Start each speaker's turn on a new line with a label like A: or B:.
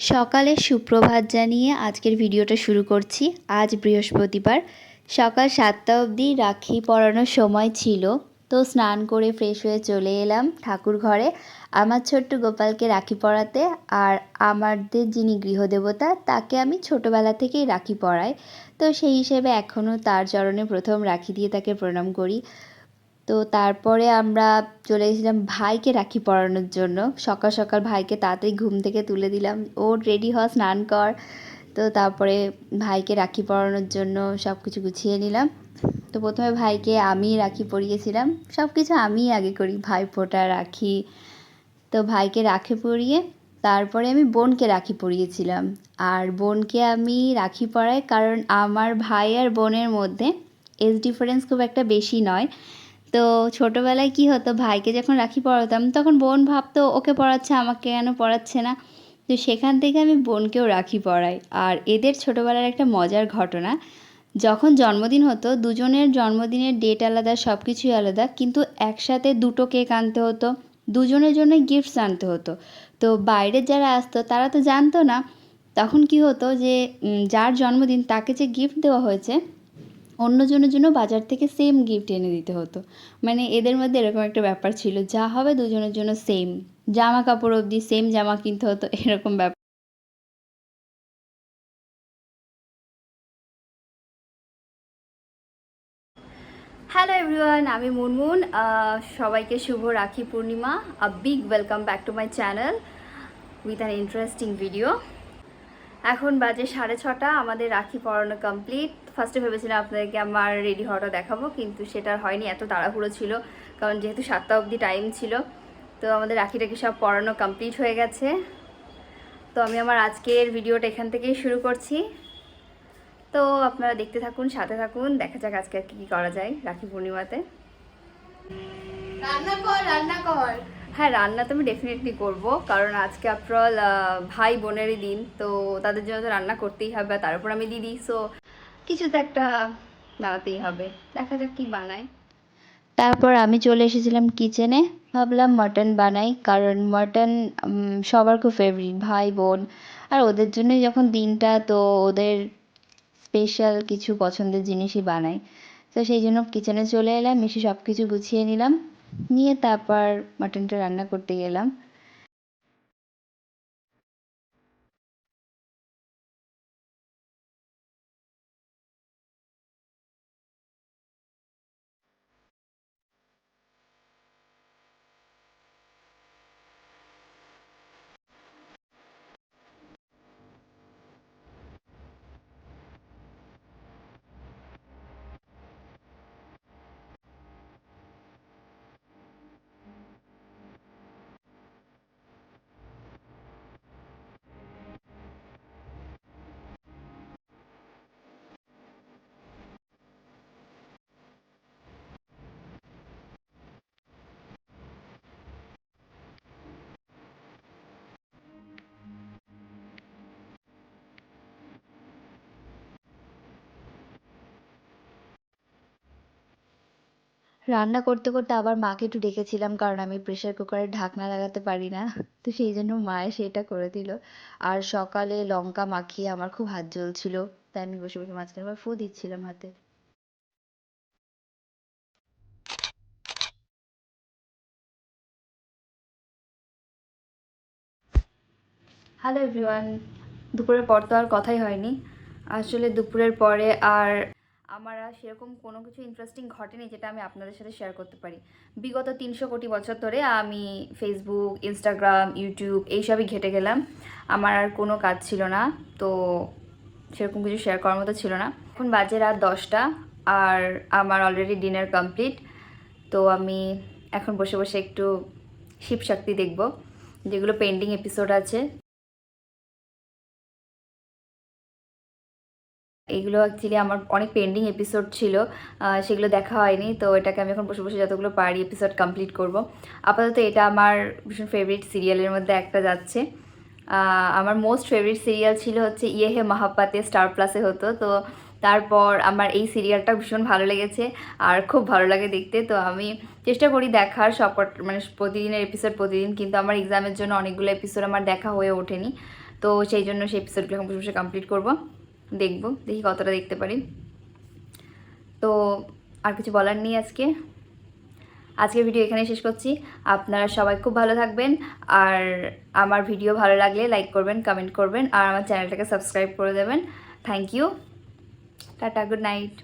A: সকালে সুপ্রভাত জানিয়ে আজকের ভিডিওটা শুরু করছি। আজ বৃহস্পতিবার, সকাল সাতটা অবধি রাখি পরানোর সময় ছিল। তো স্নান করে ফ্রেশ হয়ে চলে এলাম ঠাকুর ঘরে। আমার ছোট্ট গোপালকে রাখি পরাতে আর আমাদের যিনি গৃহদেবতা, তাকে আমি ছোটোবেলা থেকেই রাখি পরাই। তো সেই হিসেবে এখনও তার চরণে প্রথম রাখি দিয়ে তাকে প্রণাম করি। তো তারপরে আমরা চলে গেছিলাম ভাইকে রাখি পরানোর জন্য। সকাল সকাল ভাইকে তাড়াতাড়ি ঘুম থেকে তুলে দিলাম। ও রেডি হ স্নান কর। তো তারপরে ভাইকে রাখি পরানোর জন্য সব কিছু গুছিয়ে নিলাম। তো প্রথমে ভাইকে আমি রাখি পরিয়েছিলাম। সব কিছু আমিই আগে করি ভাই ফোঁটা রাখি। তো ভাইকে রাখি পরিয়ে তারপরে আমি বোনকে রাখি পরিয়েছিলাম। আর বোনকে আমি রাখি পরাই কারণ আমার ভাই আর বোনের মধ্যে এজ ডিফারেন্স খুব একটা বেশি নয়। তো ছোটোবেলায় কী হতো? ভাইকে যখন রাখি পড়াতাম, তখন বোন ভাবতো, ওকে পড়াচ্ছে, আমাকে কেন পড়াচ্ছে না? তো সেখান থেকে আমি বোনকেও রাখি পড়াই। আর এদের ছোটোবেলার একটা মজার ঘটনা, যখন জন্মদিন হতো, দুজনের জন্মদিনের ডেট আলাদা সব কিছুই আলাদা, কিন্তু একসাথে দুটো কেক আনতে হতো, দুজনের জন্য গিফটস আনতে হতো। তো বাইরের যারা আসতো, তারা তো জানতো না। তখন কি হতো যে যার জন্মদিন তাকে যে গিফট দেওয়া হয়েছে অন্যজনের জন্য বাজার থেকে সেম গিফট এনে দিতে হতো। মানে এদের মধ্যে এরকম একটা ব্যাপার ছিল, যা হবে দুজনের জন্য সেম জামা কাপড় অবধি সেম জামা কিনতে হতো, এরকম ব্যাপার। হ্যালো এভরিওয়ান আমি মুনমুন সবাইকে শুভ Rakhi Purnima a big welcome back to my channel with an interesting video এখন বাজে সাড়ে ছটা, আমাদের রাখি পরানো কমপ্লিট ফার্স্টে ভেবেছিলাম আপনাদেরকে আমার রেডি হওয়াটা দেখাবো কিন্তু সেটা হয়নি এত তাড়াহুড়ো ছিল কারণ যেহেতু সাতটা অবধি টাইম ছিল। তো আমাদের রাখি টাকি সব পরানো কমপ্লিট হয়ে গেছে। তো আমি আমার আজকের ভিডিওটা এখান থেকেই শুরু করছি। তো আপনারা দেখতে থাকুন সাথে থাকুন দেখা যাক আজকে কী কী করা যায় রাখি পূর্ণিমাতে।
B: রান্না কর রান্না কর।
A: হ্যাঁ রান্না তো আমি ডেফিনেটলি করব কারণ আজকে আফটারঅল ভাই বোনেরই দিন তো তাদের জন্য তো রান্না করতেই হবে আর তার উপর আমি দিদি সো কিছু তো একটা বানাতেই হবে। দেখা যাক কি বানাই তারপর আমি চলে এসেছিলাম কিচেনে ভাবলাম মাটন বানাই, কারণ মাটন সবার খুব ফেভারিট ভাই, বোন। আর ওদের জন্যই যখন দিনটা, তো ওদের স্পেশাল কিছু পছন্দের জিনিসই বানাই। তো সেই জন্য কিচেনে চলে এলাম, এসে সব কিছু গুছিয়ে নিলাম। নিয়ে তারপর মাটনটা রান্না করতে গেলাম। রান্না করতে করতে আবার মাকে একটু ডেকেছিলাম, কারণ আমি প্রেশার কুকারের ঢাকনা লাগাতে পারি না। তো সেই জন্য মা এসে এটা করে দিল। আর সকালে লঙ্কা মাখিয়ে আমার খুব হাত জ্বলছিল, তাই আমি বসে বসে মাঝখানে আবার ফু দিচ্ছিলাম হাতে। হ্যালো এভরিওয়ান দুপুরের পর তো আর কথাই হয়নি। আসলে দুপুরের পরে আর আমার আর সেরকম কোনো কিছু ইন্টারেস্টিং ঘটেনি যেটা আমি আপনাদের সাথে শেয়ার করতে পারি। বিগত তিনশো কোটি বছর ধরে আমি ফেসবুক ইনস্টাগ্রাম ইউটিউব এইসবই ঘেটে গেলাম। আমার আর কোনো কাজ ছিল না, তো সেরকম কিছু শেয়ার করার মতো ছিল না। এখন বাজে রাত দশটা আর আমার অলরেডি ডিনার কমপ্লিট তো আমি এখন বসে বসে একটু শিবশক্তি দেখব, যেগুলো পেন্ডিং এপিসোড আছে। এগুলো অ্যাকচুয়ালি আমার অনেক পেন্ডিং এপিসোড ছিল সেগুলো দেখা হয়নি, তো এটাকে আমি এখন বসে বসে যতগুলো পারি এপিসোড কমপ্লিট করব। আপাতত এটা আমার ভীষণ ফেভারিট সিরিয়ালের মধ্যে একটা যাচ্ছে। আমার মোস্ট ফেভারিট সিরিয়াল ছিল হচ্ছে ইয়ে হে মাহাপাতে স্টার প্লাসে হতো, তো তারপর আমার এই সিরিয়ালটা ভীষণ ভালো লেগেছে আর খুব ভালো লাগে দেখতে, তো আমি চেষ্টা করি দেখার সব মানে প্রতিদিনের এপিসোড প্রতিদিন, কিন্তু আমার এক্সামের জন্য অনেকগুলো এপিসোড আমার দেখা হয়ে ওঠেনি, তো সেই জন্য সেই এপিসোডগুলো এখন বসে কমপ্লিট করব। দেখব, দেখি কতটা দেখতে পারি। তো আর কিছু বলার নেই আজকে। আজকে ভিডিও এখানে শেষ করছি। আপনারা সবাই খুব ভালো থাকবেন। আর আমার ভিডিও ভালো লাগলে লাইক করবেন কমেন্ট করবেন, আর আমার চ্যানেলটাকে সাবস্ক্রাইব করে দেবেন। Thank you tata good night